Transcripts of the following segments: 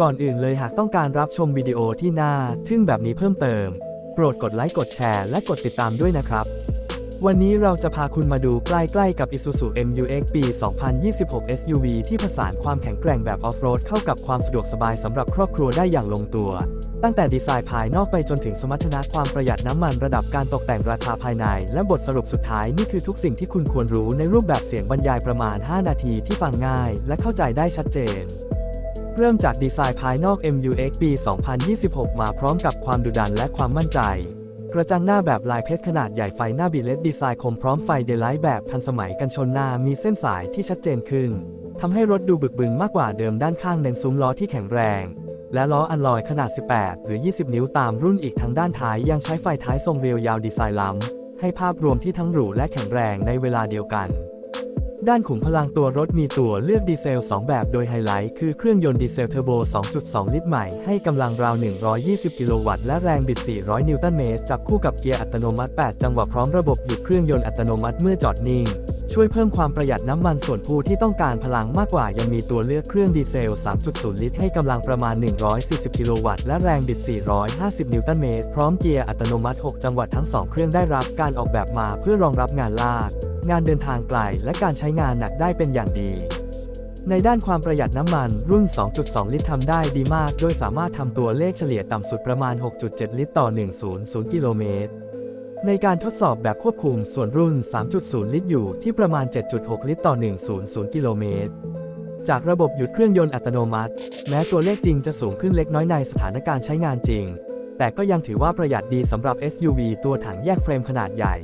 ก่อนอื่นเลยหากต้องการรับชมวิดีโอที่น่าทึ่งแบบนี้เพิ่มเติม โปรดกดไลค์กดแชร์และกดติดตามด้วยนะครับ วันนี้เราจะพาคุณมาดูใกล้ๆกับ Isuzu MU-X ปี 2026 SUV ที่ผสานความแข็งแกร่งแบบออฟโรดเข้ากับความสะดวกสบายสำหรับครอบครัวได้อย่างลงตัว ตั้งแต่ดีไซน์ภายนอกไปจนถึงสมรรถนะความประหยัดน้ำมันระดับการตกแต่งราคาภายใน และบทสรุปสุดท้ายนี่คือทุกสิ่งที่คุณควรรู้ในรูปแบบเสียงบรรยายประมาณ 5 นาทีที่ฟังง่าย และเข้าใจได้ชัดเจน เริ่มจากดีไซน์ภายนอก MU-X ปี 2026 มาพร้อมกับความดุดันและความมั่นใจกระจังหน้าแบบลายเพชรขนาดใหญ่ไฟหน้าบิเลตดีไซน์คมพร้อมไฟเดลไลท์แบบทันสมัยกันชนหน้ามีเส้นสายที่ชัดเจนขึ้นทำให้รถดูบึกบึนมากกว่าเดิมด้านข้างเน้นซุ้มล้อที่แข็งแรง และล้ออันลอยขนาด 18 หรือ 20 นิ้วตามรุ่นอีกทั้งด้านท้ายยังใช้ไฟท้ายทรงเรียวยาวดีไซน์ล้ำให้ภาพรวมที่ทั้งหรูและแข็งแรงในเวลาเดียวกัน ด้านขุมพลังตัวรถมีตัวเลือกดีเซล 2 แบบ โดยไฮไลท์คือเครื่องยนต์ดีเซลเทอร์โบ 2.2 ลิตรใหม่ ให้กำลังราว 120 กิโลวัตต์ และแรงบิด 400 นิวตันเมตร จับคู่กับเกียร์อัตโนมัติ 8 จังหวะพร้อมระบบหยุดเครื่องยนต์อัตโนมัติเมื่อจอดนิ่ง ช่วยเพิ่มความประหยัดน้ำมันส่วนผู้ที่ต้องการพลังมากกว่ายังมีตัวเลือกเครื่องดีเซล 3.0 ลิตร ให้กำลังประมาณ 140 กิโลวัตต์ และแรงบิด 450 นิวตันเมตร พร้อมเกียร์อัตโนมัติ 6 จังหวะทั้ง 2 เครื่องได้รับการออกแบบมาเพื่อรองรับงานลาก งานเดินทางไกลและการใช้งานหนักได้เป็นอย่างดี ในด้านความประหยัดน้ำมันรุ่น 2.2 ลิตรทำได้ดีมาก โดยสามารถทำตัวเลขเฉลี่ยต่ำสุดประมาณ 6.7 ลิตรต่อ 100 กิโลเมตรในการทดสอบแบบควบคุมส่วนรุ่น 3.0 ลิตรอยู่ที่ประมาณ 7.6 ลิตรต่อ 100 กิโลเมตร จากระบบหยุดเครื่องยนต์อัตโนมัติ แม้ตัวเลขจริงจะสูงขึ้นเล็กน้อยในสถานการณ์ใช้งานจริง แต่ก็ยังถือว่าประหยัดดีสำหรับ SUV ตัวถังแยกเฟรมขนาดใหญ่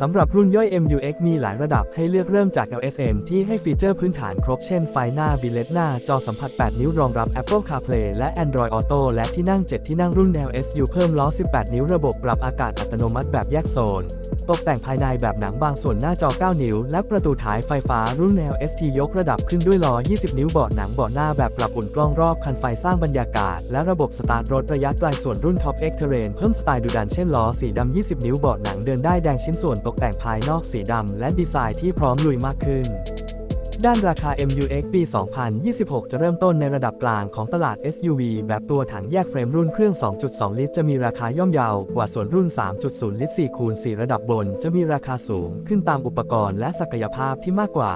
สำหรับรุ่นย่อย MUX มีหลายระดับให้เลือกเริ่มจาก LSM ที่ให้ฟีเจอร์พื้นฐานครบเช่นไฟหน้าบิเลตหน้า จอสัมผัส 8 นิ้วรองรับ Apple CarPlay และ Android Auto และที่นั่ง 7 ที่นั่งรุ่น LSU เพิ่มล้อ 18 นิ้วระบบปรับอากาศอัตโนมัติแบบแยกโซน ตกแต่งภายในแบบหนังบางส่วนหน้าจอ 9 นิ้ว และประตูท้ายไฟฟ้ารุ่น LST ยกระดับขึ้นด้วยล้อ 20 นิ้วเบาะหนังเบาะหน้าแบบปรับอุ่นกล้องรอบคันไฟสร้างบรรยากาศ และระบบสตาร์ทรถระยะไกลส่วนรุ่น Top X Terrain เพิ่มสไตล์ดุดันเช่นล้อสีดำ20 นิ้วเบาะหนังเดินได้แดงชิ้นส่วนตกแต่งภายนอกสีดำและดีไซน์ที่พร้อมลุยมากขึ้น ด้านราคา MUX ปี 2026 จะเริ่มต้นในระดับกลางของตลาด SUV แบบตัวถังแยกเฟรมรุ่นเครื่อง 2.2 ลิตร จะมีราคาย่อมเยาวกว่าส่วนรุ่น 3.0 ลิตร4คูณ4ระดับบน จะมีราคาสูงขึ้นตามอุปกรณ์และศักยภาพที่มากกว่า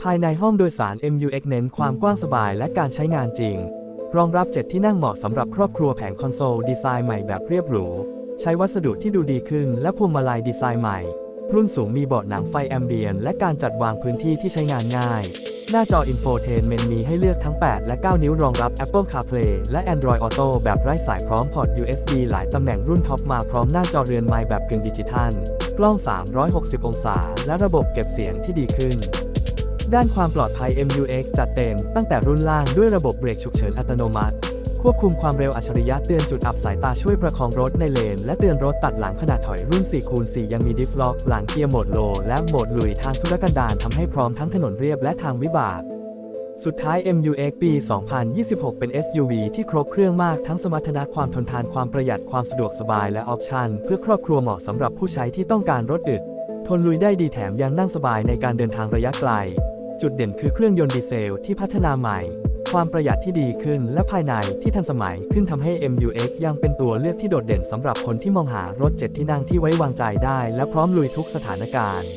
ภายในห้องโดยสาร MUX เน้นความกว้างสบายและการใช้งานจริง รองรับ 7 ที่นั่งเหมาะสำหรับครอบครัวแผงคอนโซลดีไซน์ใหม่แบบเรียบหรู ใช้วัสดุที่ดูดีขึ้นและพวงมาลัยดีไซน์ใหม่ รุ่นสูงมีเบาะหนังไฟแอมเบียนและการจัดวางพื้นที่ที่ใช้งานง่าย หน้าจอ Infotainment มีให้เลือกทั้ง 8 และ 9 นิ้วรองรับ Apple CarPlay และ Android Auto แบบไร้สายพร้อมพอร์ต USB หลายตำแหน่งรุ่นท็อปมาพร้อมหน้าจอเรือนไม้แบบกึ่งดิจิทัล กล้อง 360 องศา และระบบเก็บเสียงที่ดีขึ้นด้านความปลอดภัย MUX จัดเต็มตั้งแต่รุ่นล่างด้วยระบบเบรกฉุกเฉินอัตโนมัติ ควบคุมความเร็วอัจฉริยะเตือนจุดอับสายตาช่วยประคองรถในเลน และเตือนรถตัดหลังขณะถอยรุ่น 4 คูณ 4 ยังมีดิฟล็อก หลังเกียร์โหมดโล และโหมดลุยทางธุรกันดารทำให้พร้อมทั้งถนนเรียบและทางวิบากสุดท้าย MUX ปี 2026 เป็น SUV ที่ครบเครื่องมากทั้งสมรรถนะความทนทานความประหยัดความสะดวกสบายและออปชันเพื่อครอบครัวเหมาะสำหรับผู้ใช้ที่ต้องการรถอึด ทนลุยได้ดีแถมยังนั่งสบายในการเดินทางระยะไกล จุดเด่นคือเครื่องยนต์ดีเซลที่พัฒนาใหม่ ความประหยัดที่ดีขึ้น และภายในที่ทันสมัยขึ้นทำให้ MUX ยังเป็นตัวเลือกที่โดดเด่นสำหรับคนที่มองหารถ 7 ที่นั่งที่ไว้วางใจได้ และพร้อมลุยทุกสถานการณ์